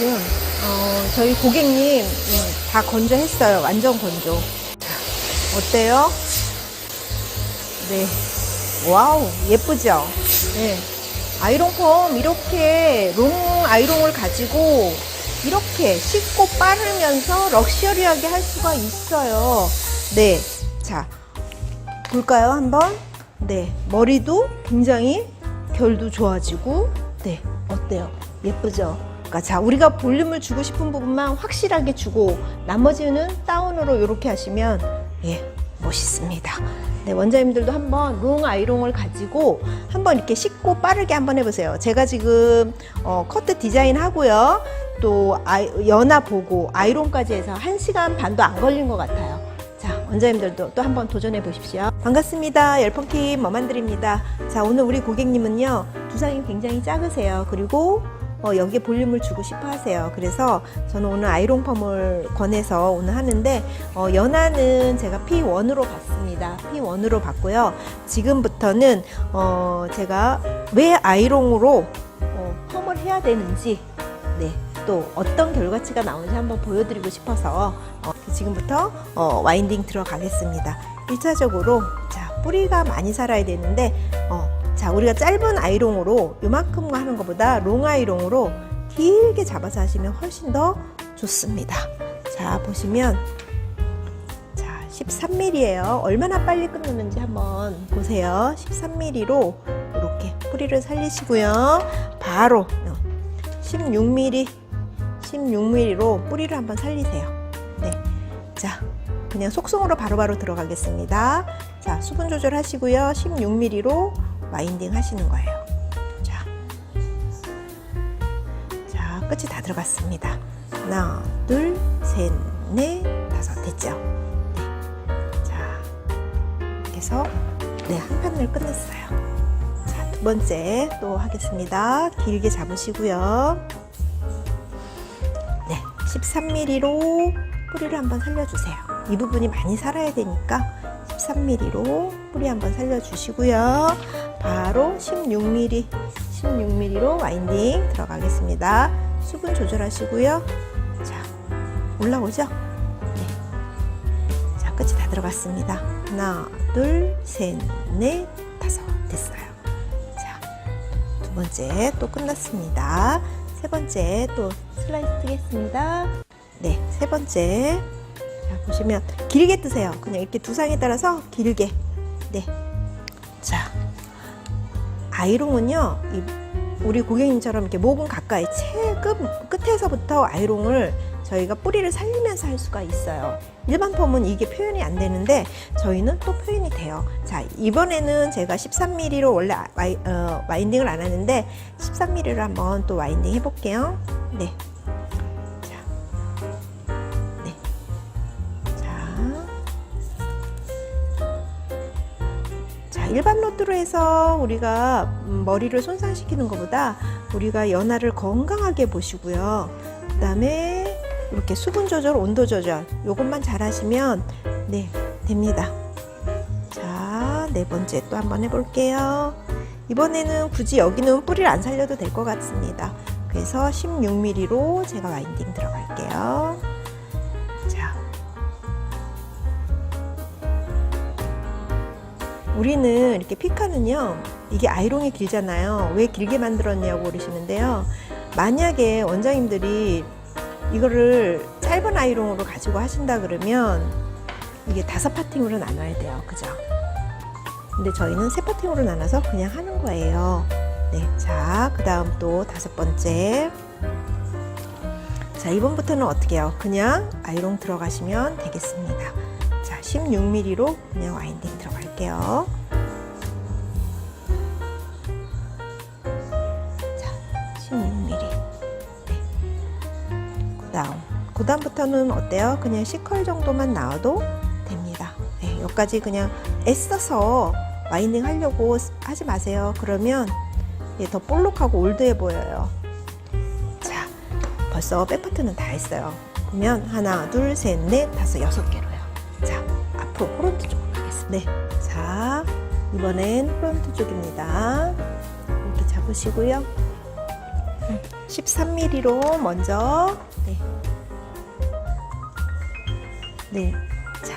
지금 어, 저희 고객님 음, 다 건조했어요. 완전 건조. 자, 어때요? 네. 와우, 예쁘죠? 네. 아이롱 폼 이렇게 롱 아이롱을 가지고 이렇게 쉽고 빠르면서 럭셔리하게 할 수가 있어요. 네. 자, 볼까요? 한번? 네. 머리도 굉장히 결도 좋아지고, 네. 어때요? 예쁘죠? 그러니까 자, 우리가 볼륨을 주고 싶은 부분만 확실하게 주고, 나머지는 다운으로 이렇게 하시면, 예, 멋있습니다. 네, 원장님들도 한번 롱 아이롱을 가지고 한번 이렇게 쉽고 빠르게 한번 해보세요. 제가 지금 어, 커트 디자인 하고요. 또 아이, 연화 보고 아이롱까지 해서 1시간 반도 안 걸린 것 같아요. 자, 원장님들도 또 한번 도전해 보십시오. 반갑습니다. 열펑팀 머만들입니다. 자, 오늘 우리 고객님은요, 두상이 굉장히 작으세요. 그리고 어, 여기에 볼륨을 주고 싶어 하세요. 그래서 저는 오늘 아이롱 펌을 권해서 오늘 하는데, 어, 연화는 제가 P1으로 봤습니다. P1으로 봤고요. 지금부터는, 어, 제가 왜 아이롱으로 어, 펌을 해야 되는지, 네, 또 어떤 결과치가 나오는지 한번 보여드리고 싶어서 어, 지금부터 어, 와인딩 들어가겠습니다. 1차적으로 자 뿌리가 많이 살아야 되는데 어, 자 우리가 짧은 아이롱으로 요만큼 하는 것보다 롱 아이롱으로 길게 잡아서 하시면 훨씬 더 좋습니다. 자 보시면 자 13mm예요. 얼마나 빨리 끝나는지 한번 보세요. 13mm로 이렇게 뿌리를 살리시고요. 바로 16mm 16mm로 뿌리를 한번 살리세요. 네. 자, 그냥 속성으로 바로바로 들어가겠습니다. 자, 수분 조절하시고요. 16mm로 와인딩 하시는 거예요. 자, 자, 끝이 다 들어갔습니다. 하나, 둘, 셋, 넷, 다섯. 됐죠? 네. 자, 해서, 네, 한 판을 끝냈어요. 자, 두 번째 또 하겠습니다. 길게 잡으시고요. 네, 13mm로 뿌리를 한번 살려주세요. 이 부분이 많이 살아야 되니까 13mm로 뿌리 한번 살려주시고요. 바로 16mm, 16mm로 와인딩 들어가겠습니다. 수분 조절하시고요. 자, 올라오죠? 네. 자, 끝이 다 들어갔습니다. 하나, 둘, 셋, 넷, 다섯. 됐어요. 자, 두 번째 또 끝났습니다. 세 번째 또 슬라이스 뜨겠습니다. 네, 세 번째. 자, 보시면 길게 뜨세요. 그냥 이렇게 두상에 따라서 길게. 네. 자, 아이롱은요, 이 우리 고객님처럼 이렇게 목은 가까이 채끝 끝에서부터 아이롱을 저희가 뿌리를 살리면서 할 수가 있어요. 일반 펌은 이게 표현이 안 되는데 저희는 또 표현이 돼요. 자 이번에는 제가 13mm로 원래 와이, 어, 와인딩을 안 하는데 13mm로 한번 또 와인딩 해볼게요. 네. 일반 로드로 해서 우리가 음, 머리를 손상시키는 것보다 우리가 연화를 건강하게 보시고요. 그 다음에 이렇게 수분 조절, 온도 조절 요것만 잘 하시면 네 됩니다. 자, 네 번째 또 한번 해볼게요. 이번에는 굳이 여기는 뿌리를 안 살려도 될 것 같습니다. 그래서 16mm로 제가 와인딩 들어갈게요. 우리는 이렇게 피카는요, 이게 아이롱이 길잖아요. 왜 길게 만들었냐고 그러시는데요. 만약에 원장님들이 이거를 짧은 아이롱으로 가지고 하신다 그러면 이게 다섯 파팅으로 나눠야 돼요. 그죠? 근데 저희는 세 파팅으로 나눠서 그냥 하는 거예요. 네. 자, 그 다음 또 다섯 번째. 자, 이번부터는 어떻게 해요? 그냥 아이롱 들어가시면 되겠습니다. 자, 16mm로 그냥 와인딩 들어갈게요. 그다음부터는 어때요? 그냥 C컬 정도만 나와도 됩니다. 네, 여기까지 그냥 애써서 와인딩 하려고 하지 마세요. 그러면 예, 더 볼록하고 올드해 보여요. 자, 벌써 백파트는 다 했어요. 그러면 하나, 둘, 셋, 넷, 다섯, 여섯 개로요. 자, 앞으로 프론트 쪽으로 가겠습니다. 네, 자, 이번엔 프론트 쪽입니다. 이렇게 잡으시고요. 음. 13mm로 먼저 네. 네. 자,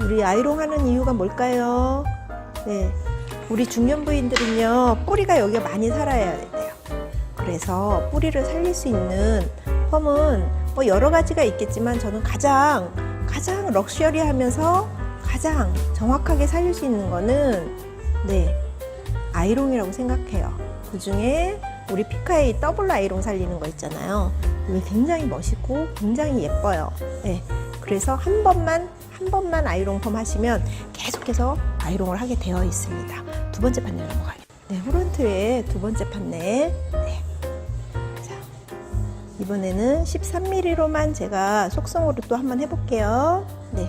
우리 아이롱 하는 이유가 뭘까요? 네. 우리 중년부인들은요, 뿌리가 여기가 많이 살아야 돼요. 그래서 뿌리를 살릴 수 있는 펌은 뭐 여러 가지가 있겠지만 저는 가장, 가장 럭셔리 하면서 가장 정확하게 살릴 수 있는 거는, 네. 아이롱이라고 생각해요. 그 중에 우리 피카의 더블 아이롱 살리는 거 있잖아요. 이게 굉장히 멋있고 굉장히 예뻐요. 네. 그래서 한 번만 한 번만 아이롱 펌 하시면 계속해서 아이롱을 하게 되어 있습니다. 두 번째 판넬 넘어가겠습니다. 네, 프론트의 두 번째 판넬. 네. 자, 이번에는 13mm로만 제가 속성으로 또 한번 해볼게요. 네.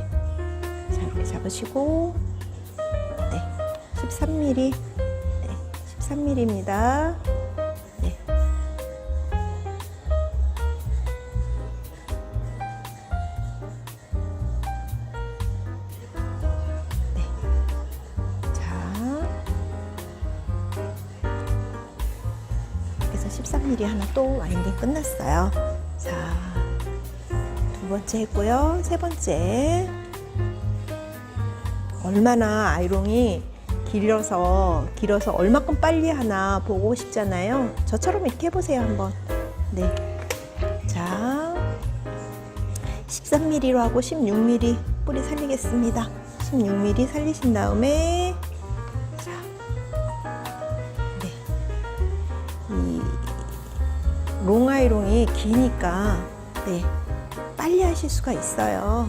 자, 이렇게 잡으시고, 네, 13mm, 네, 13mm입니다. 13mm 하나 또 와인딩 끝났어요. 자, 두 번째 했고요. 세 번째. 얼마나 아이롱이 길어서, 길어서 얼마큼 빨리 하나 보고 싶잖아요. 저처럼 이렇게 해보세요, 한번. 네. 자, 13mm로 하고 16mm 뿌리 살리겠습니다. 16mm 살리신 다음에 롱아이롱이 기니까 네, 빨리 하실 수가 있어요.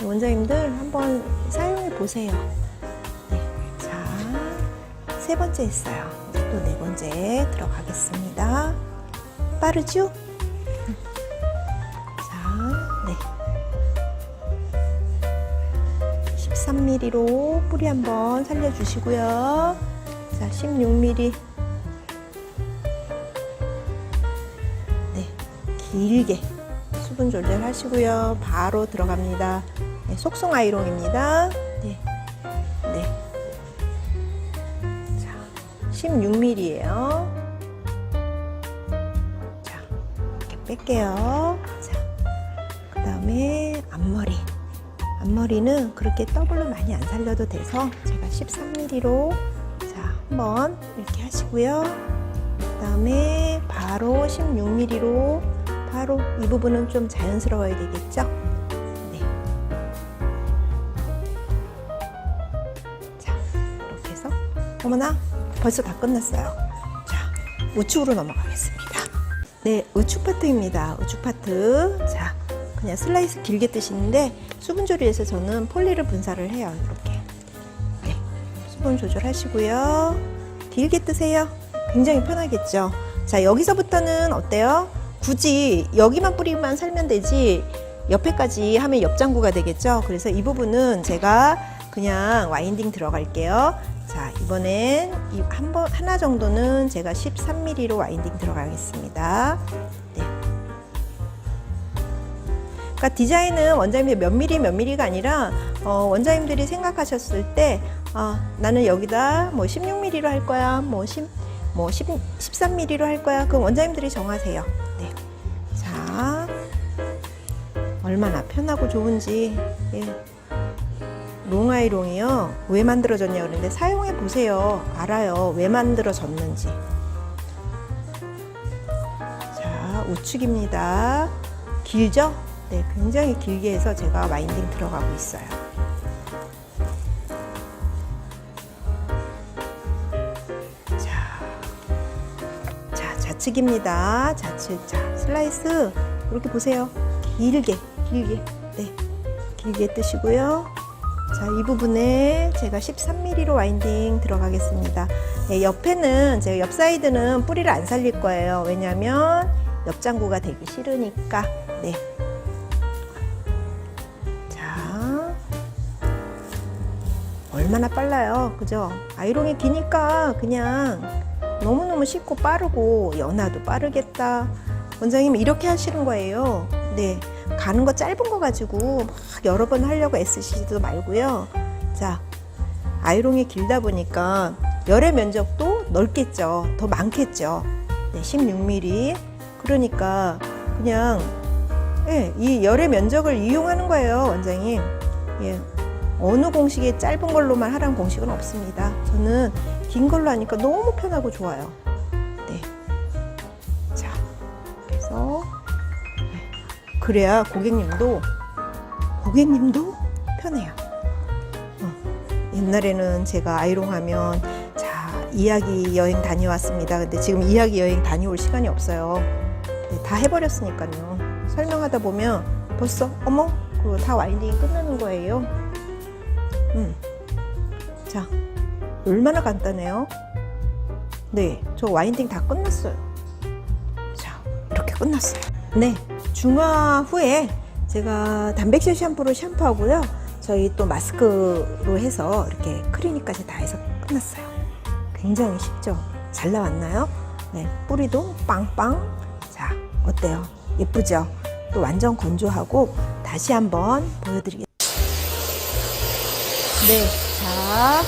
원장님들 한번 사용해 보세요. 네, 자, 세 번째 했어요. 이제 또 네 번째 들어가겠습니다. 빠르죠? 자, 네. 13mm로 뿌리 한번 살려주시고요. 자, 16mm. 길게 수분 조절 하시고요. 바로 들어갑니다. 네, 속성 아이롱입니다. 네, 네. 자, 16mm예요. 자, 이렇게 뺄게요. 자, 그 다음에 앞머리. 앞머리는 그렇게 더블로 많이 안 살려도 돼서 제가 13mm로 자 한번 이렇게 하시고요. 그 다음에 바로 16mm로 바로 이 부분은 좀 자연스러워야 되겠죠? 네. 자 이렇게 해서 어머나 벌써 다 끝났어요. 자 우측으로 넘어가겠습니다. 네 우측 파트입니다. 우측 파트 자 그냥 슬라이스 길게 뜨시는데 수분 조리에서 저는 폴리를 분사를 해요. 이렇게. 네. 수분 조절하시고요. 길게 뜨세요. 굉장히 편하겠죠. 자, 여기서부터는 어때요? 굳이 여기만 뿌리만 살면 되지 옆에까지 하면 옆장구가 되겠죠. 그래서 이 부분은 제가 그냥 와인딩 들어갈게요. 자, 이번엔 이한번 하나 정도는 제가 13mm로 와인딩 들어가겠습니다. 네. 그러니까 디자인은 원장님들 몇 미리 몇 미리가 아니라 어, 원장님들이 생각하셨을 때 아, 나는 여기다 뭐 16mm로 할 거야, 뭐 10, 뭐 10, 13mm로 할 거야. 그럼 원장님들이 정하세요. 네. 자, 얼마나 편하고 좋은지. 예. 롱아이롱이요. 왜 만들어졌냐 그러는데 사용해 보세요. 알아요. 왜 만들어졌는지. 자, 우측입니다. 길죠? 네, 굉장히 길게 해서 제가 와인딩 들어가고 있어요. 자, 자 좌측입니다. 좌측, 자 슬라이스 이렇게 보세요. 길게, 길게, 네, 길게 뜨시고요. 자, 이 부분에 제가 13mm로 와인딩 들어가겠습니다. 네, 옆에는 제가 옆 사이드는 뿌리를 안 살릴 거예요. 왜냐하면 옆장구가 되기 싫으니까. 네. 자, 얼마나 빨라요. 그죠? 아이롱이 기니까 그냥 너무너무 쉽고 빠르고 연화도 빠르겠다. 원장님 이렇게 하시는 거예요. 네. 가는 거 짧은 거 가지고 막 여러 번 하려고 애쓰시지도 말고요. 자, 아이롱이 길다 보니까 열의 면적도 넓겠죠. 더 많겠죠. 네, 16mm. 그러니까 그냥 예, 이 열의 면적을 이용하는 거예요, 원장님. 예. 어느 공식이 짧은 걸로만 하라는 공식은 없습니다. 저는 긴 걸로 하니까 너무 편하고 좋아요. 그래야 고객님도 고객님도 편해요. 어. 옛날에는 제가 아이롱 하면 자 이야기 여행 다녀왔습니다. 근데 지금 이야기 여행 다녀올 시간이 없어요. 네, 다 해버렸으니까요. 설명하다 보면 벌써 어머 그거 다 와인딩이 끝나는 거예요. 음. 자 얼마나 간단해요. 네, 저 와인딩 다 끝났어요. 자, 이렇게 끝났어요. 네, 중화 후에 제가 단백질 샴푸로 샴푸하고요. 저희 또 마스크로 해서 이렇게 클리닉까지 다 해서 끝났어요. 굉장히 쉽죠? 잘 나왔나요? 네, 뿌리도 빵빵. 자, 어때요? 예쁘죠? 또 완전 건조하고 다시 한번 보여드리겠습니다. 네, 자,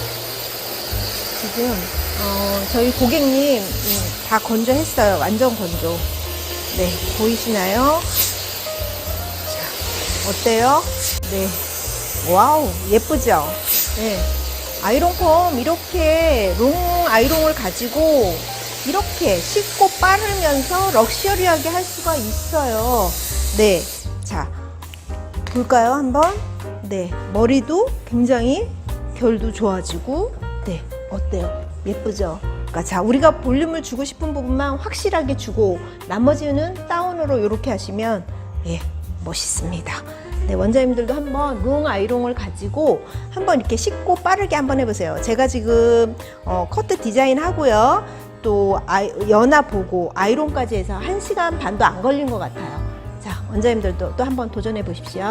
지금 어, 저희 고객님 음, 다 건조했어요. 완전 건조. 네, 보이시나요? 자, 어때요? 네, 와우, 예쁘죠? 네, 아이롱폼 이렇게 롱 아이롱을 가지고 이렇게 쉽고 빠르면서 럭셔리하게 할 수가 있어요. 네, 자, 볼까요, 한번? 네, 머리도 굉장히 결도 좋아지고, 네, 어때요? 예쁘죠? 그러니까 자, 우리가 볼륨을 주고 싶은 부분만 확실하게 주고, 나머지는 다운으로 이렇게 하시면, 예, 멋있습니다. 네, 원장님들도 한번 롱 아이롱을 가지고 한번 이렇게 쉽고 빠르게 한번 해보세요. 제가 지금 어, 커트 디자인 하고요. 또 아이, 연화 보고 아이롱까지 해서 1시간 반도 안 걸린 것 같아요. 자, 원장님들도 또 한번 도전해 보십시오.